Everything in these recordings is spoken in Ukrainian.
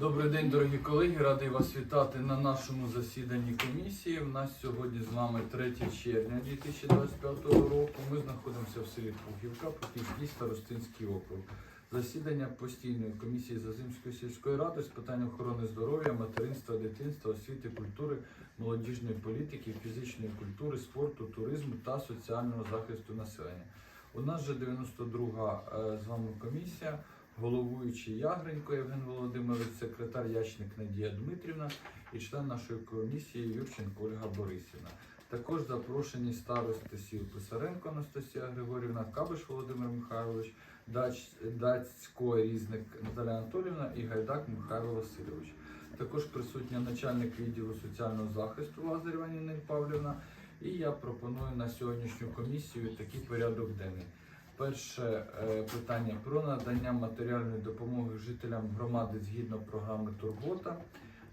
Добрий день, дорогі колеги. Радий вас вітати на нашому засіданні комісії. У нас сьогодні з вами 3 червня 2025 року. Ми знаходимося в селі Пухівка, Пухівський старостинський округ. Засідання постійної комісії Зазимської сільської ради з питань охорони здоров'я, материнства, дитинства, освіти, культури, молодіжної політики, фізичної культури, спорту, туризму та соціального захисту населення. У нас вже 92 е, з вами комісія. Головуючий Ягренько Євген Володимирович, секретар Ячник Надія Дмитрівна і член нашої комісії Юрченко Ольга Борисівна. Також запрошені старости сіл Писаренко Анастасія Григорівна, Кабиш Володимир Михайлович, Дач, Дацько Різник Наталя Анатолівна і Гайдак Михайло Васильович. Також присутня начальник відділу соціального захисту Лазарєва Ніна Павлівна. І я пропоную на сьогоднішню комісію такий порядок денний. Перше е, питання про надання матеріальної допомоги жителям громади згідно програми Турбота.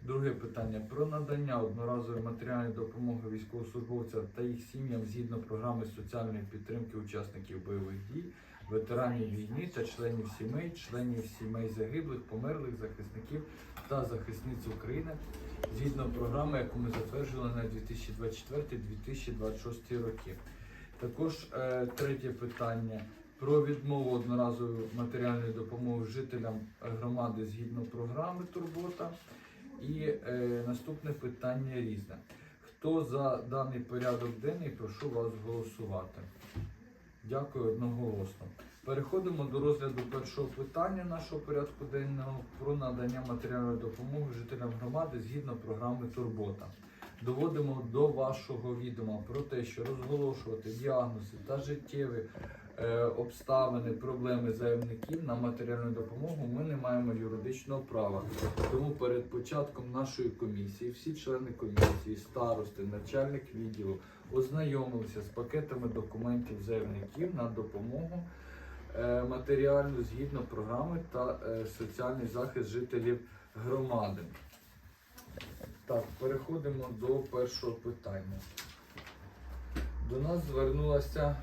Друге питання про надання одноразової матеріальної допомоги військовослужбовцям та їх сім'ям згідно програми соціальної підтримки учасників бойових дій, ветеранів війни та членів сімей, членів сімей загиблих, померлих захисників та захисниць України згідно програми, яку ми затверджували на 2024-2026 роки. Також е, третє питання про відмову одноразової матеріальної допомоги жителям громади згідно програми Турбота. І е, наступне питання різне. Хто за даний порядок денний, прошу вас голосувати. Дякую одноголосно. Переходимо до розгляду першого питання нашого порядку денного про надання матеріальної допомоги жителям громади згідно програми Турбота. Доводимо до вашого відома про те, що розголошувати діагнози та життєві обставини, проблеми заявників на матеріальну допомогу ми не маємо юридичного права. Тому перед початком нашої комісії всі члени комісії, старости, начальник відділу ознайомилися з пакетами документів заявників на допомогу е, матеріальну згідно програми та е, соціальний захист жителів громади. Так, переходимо до першого питання. До нас звернулася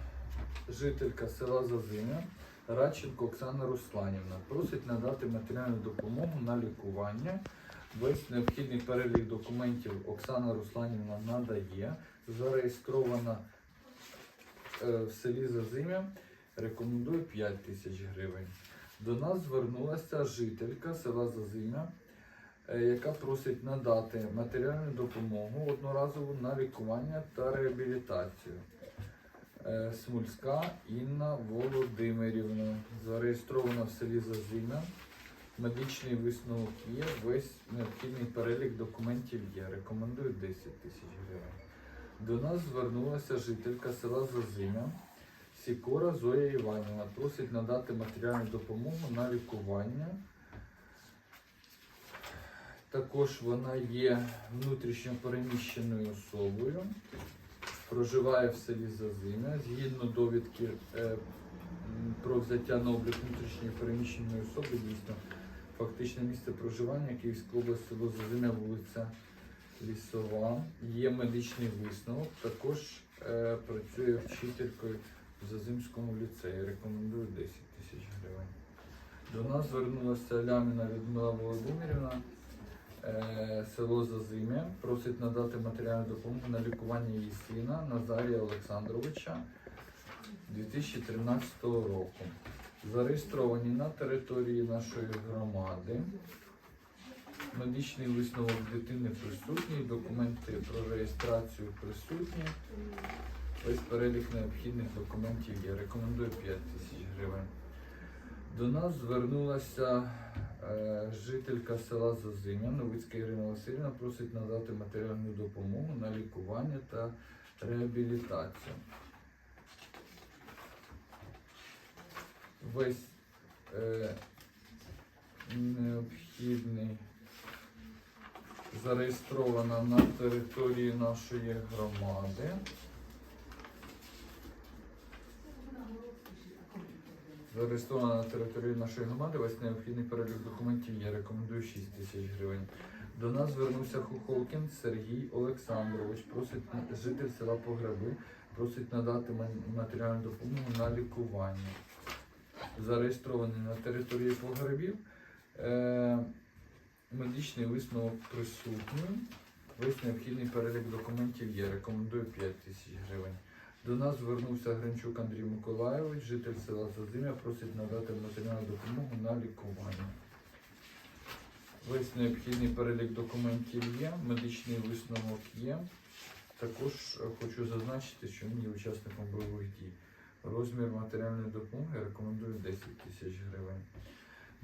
жителька села Зазиня Радченко Оксана Русланівна. Просить надати матеріальну допомогу на лікування. Весь необхідний перелік документів Оксана Русланівна надає. Зареєстрована е, в селі Зазимя. Рекомендую 5 тисяч гривень. До нас звернулася жителька села Зазимя е, яка просить надати матеріальну допомогу одноразову на лікування та реабілітацію. Е, Смульська Інна Володимирівна, зареєстрована в селі Зазима. Медичний висновок є, весь необхідний перелік документів є. Рекомендую 10 тисяч гривень. До нас звернулася жителька села Зазима. Сікора Зоя Іванівна просить надати матеріальну допомогу на лікування. Також вона є внутрішньо переміщеною особою, проживає в селі Зазиня. Згідно довідки е, про взяття на облік внутрішньої переміщеної особи, дійсно, фактичне місце проживання Київська область, село Зазиня, вулиця Лісова. Є медичний висновок. Також е, працює вчителькою в Зазимському ліцеї. Рекомендую 10 тисяч гривень. До нас звернулася Ляміна Людмила Володимирівна. Е, село Зазим'я просить надати матеріальну допомогу на лікування її сина Назарія Олександровича 2013 року. Зареєстровані на території нашої громади. Медичний висновок дитини присутній, документи про реєстрацію присутні. Весь перелік необхідних документів є. Рекомендую 5 тисяч гривень. До нас звернулася е, жителька села Зазиня, Новицька Ірина Васильівна, просить надати матеріальну допомогу на лікування та реабілітацію. Весь е, необхідний зареєстрована на території нашої громади. Зареєстрована на території нашої громади, весь необхідний перелік документів є. Рекомендую 6 тисяч гривень. До нас звернувся Хухолкін Сергій Олександрович, просить житель села Погреби, просить надати матеріальну допомогу на лікування. Зареєстрований на території погребів. Е, Медичний висновок присутній. Весь необхідний перелік документів є. Рекомендую 5 тисяч гривень. До нас звернувся Гринчук Андрій Миколайович, житель села Зазимя, просить надати матеріальну допомогу на лікування. Весь необхідний перелік документів є, медичний висновок є. Також хочу зазначити, що він є учасником бойових дій. Розмір матеріальної допомоги рекомендую 10 тисяч гривень.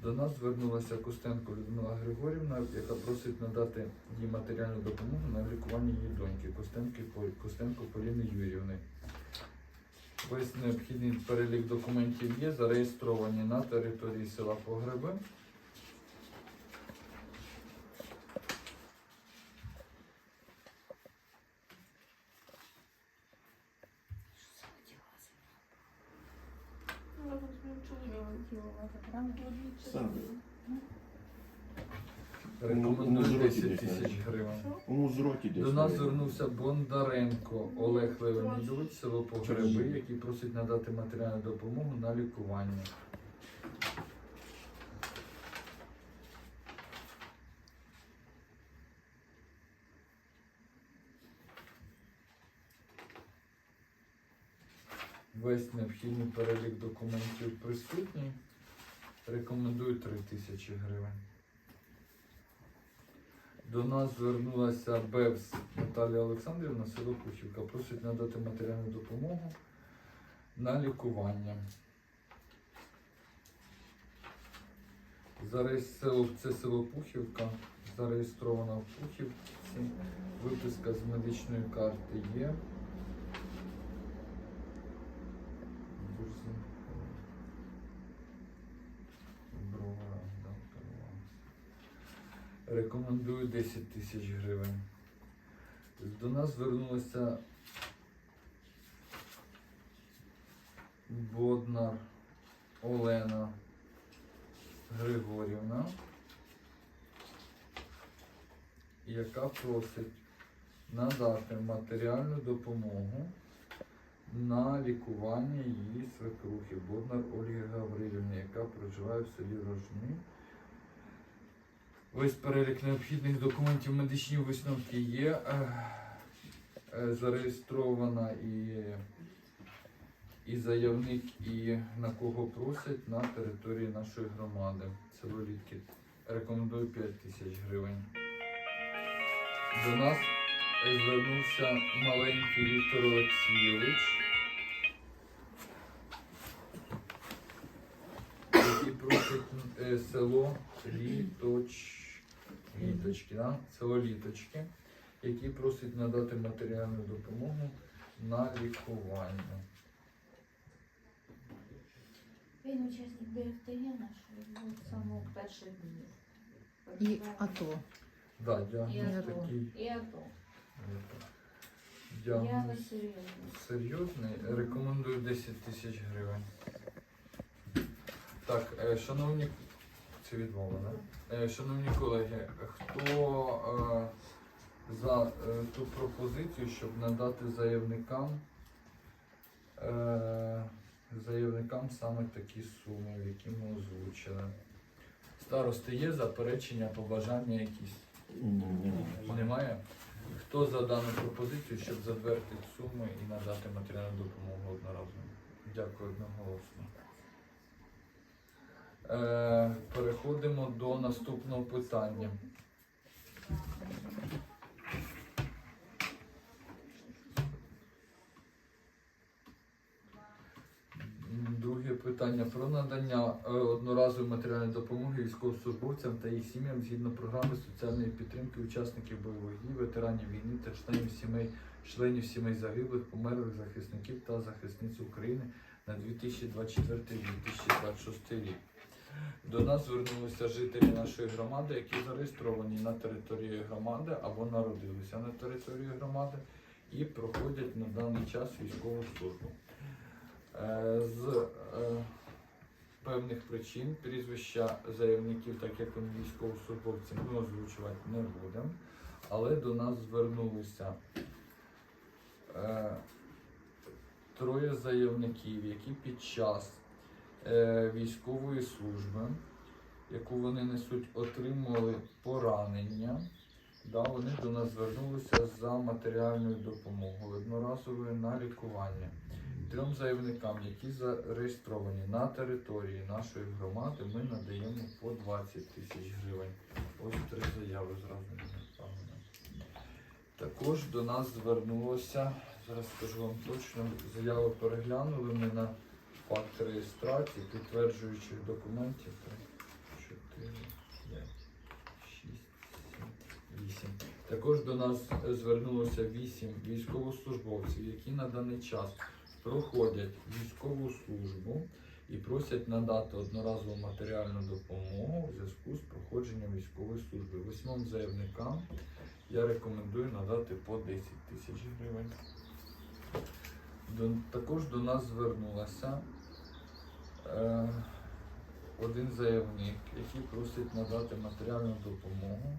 До нас звернулася Костенко Людмила Григорівна, яка просить надати їй матеріальну допомогу на лікування її доньки Костенко Поліни Юрівни. Весь необхідний перелік документів є, зареєстровані на території села Погреби. Саме. Рекомендую Ну, ну, 10 тисяч десь, гривень. Ну, з десь. До нас звернувся Бондаренко Олег Леонідович, село Погреби, який просить надати матеріальну допомогу на лікування. Весь необхідний перелік документів присутній. Рекомендую 3 тисячі гривень. До нас звернулася БЕВС Наталія Олександрівна, село Пухівка. Просить надати матеріальну допомогу на лікування. Зареєс- Це село Пухівка, зареєстрована в Пухівці. Виписка з медичної карти є. Рекомендую 10 тисяч гривень. До нас звернулася Боднар Олена Григорівна, яка просить надати матеріальну допомогу на лікування її свекрухи Боднар Ольги Гаврилівни, яка проживає в селі Рожни. Весь перелік необхідних документів медичні висновки є. Е, е, Зареєстрована і, і заявник, і на кого просять на території нашої громади. Село Літки. Рекомендую 5 тисяч гривень. До нас звернувся маленький Віктор Олексійович. який просить е, село Літоч... Літочки, да? село Літочки, який просить надати матеріальну допомогу на лікування. Він учасник ДФТГ нашої був самого перших днів. І АТО. Да, І діагноз АТО. такий. І АТО. Діагноз серйозно. серйозний. Рекомендую 10 тисяч гривень. Так, е, шановні, це відмова, да? Е, Шановні колеги, хто е, за е, ту пропозицію, щоб надати заявникам заявникам саме такі суми, які ми озвучили? Старости є заперечення, побажання якісь? Немає? Хто за дану пропозицію, щоб затвердити суми і надати матеріальну допомогу одноразово? Дякую одноголосно. Е, переходимо до наступного питання. Друге питання про надання е, одноразової матеріальної допомоги військовослужбовцям та їх сім'ям згідно програми соціальної підтримки учасників бойових дій, ветеранів війни та членів сімей, членів сімей загиблих, померлих захисників та захисниць України на 2024-2026 рік. До нас звернулися жителі нашої громади, які зареєстровані на території громади або народилися на території громади і проходять на даний час військову службу. Е, З е, певних причин прізвища заявників, так як вони військовослужбовці, ми озвучувати не будемо, але до нас звернулися е, троє заявників, які під час військової служби, яку вони несуть, отримали поранення. да, вони до нас звернулися за матеріальною допомогою одноразовою на лікування. Трьом заявникам, які зареєстровані на території нашої громади, ми надаємо по 20 тисяч гривень. Ось три заяви зразу. Також до нас звернулося, зараз скажу вам точно, заяву переглянули ми на факт реєстрації, підтверджуючих документів. 3, 4, 5, 6, 7, 8. Також до нас звернулося 8 військовослужбовців, які на даний час проходять військову службу і просять надати одноразову матеріальну допомогу у зв'язку з проходженням військової служби. Восьмом заявникам я рекомендую надати по 10 тисяч гривень. Також до нас звернулася один заявник, який просить надати матеріальну допомогу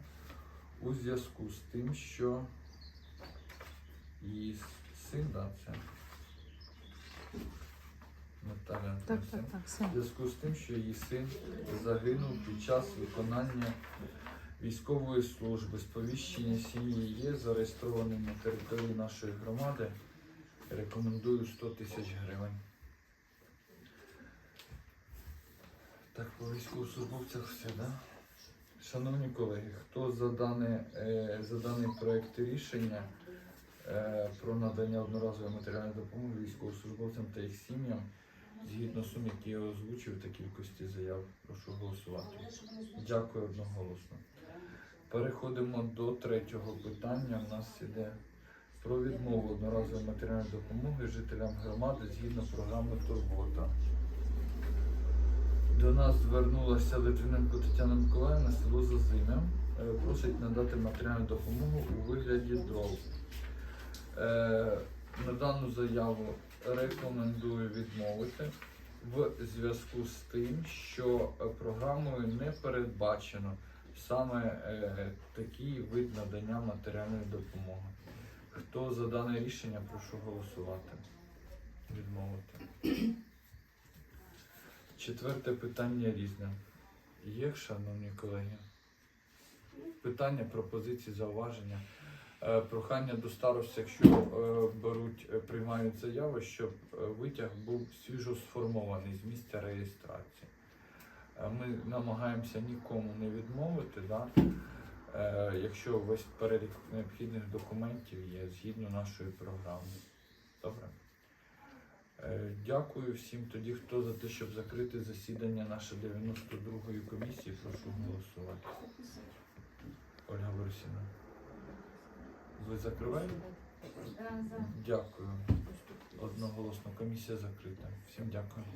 у зв'язку з тим, що її син, да, це Наталя Так, так, так, все. у зв'язку з тим, що її син загинув під час виконання військової служби. Сповіщення сім'ї є зареєстрованим на території нашої громади. Рекомендую 100 тисяч гривень. Так, по військовослужбовцях все, да? Шановні колеги, хто за, дане, е, за даний проект рішення е, про надання одноразової матеріальної допомоги військовослужбовцям та їх сім'ям згідно сум, які я озвучив та кількості заяв, прошу голосувати. Дякую одноголосно. Переходимо до третього питання. У нас іде про відмову одноразової матеріальної допомоги жителям громади згідно програми Турбота. До нас звернулася Литвиненко Тетяна Миколаївна, село Зазимя. Е, Просить надати матеріальну допомогу у вигляді дров. Е, На дану заяву рекомендую відмовити в зв'язку з тим, що програмою не передбачено саме е, такий вид надання матеріальної допомоги. Хто за дане рішення, прошу голосувати. Відмовити. Четверте питання різне. Є, шановні колеги? Питання, пропозиції, зауваження. Е, Прохання до старост, якщо е, беруть, е, приймають заяви, щоб витяг був свіжо сформований з місця реєстрації. Ми намагаємося нікому не відмовити, да? якщо весь перелік необхідних документів є згідно нашої програми. Добре. Е, Дякую всім тоді, хто за те, щоб закрити засідання нашої 92-ї комісії, прошу голосувати. Ольга Борисівна. Ви закриваєте? Дякую. Одноголосно комісія закрита. Всім дякую.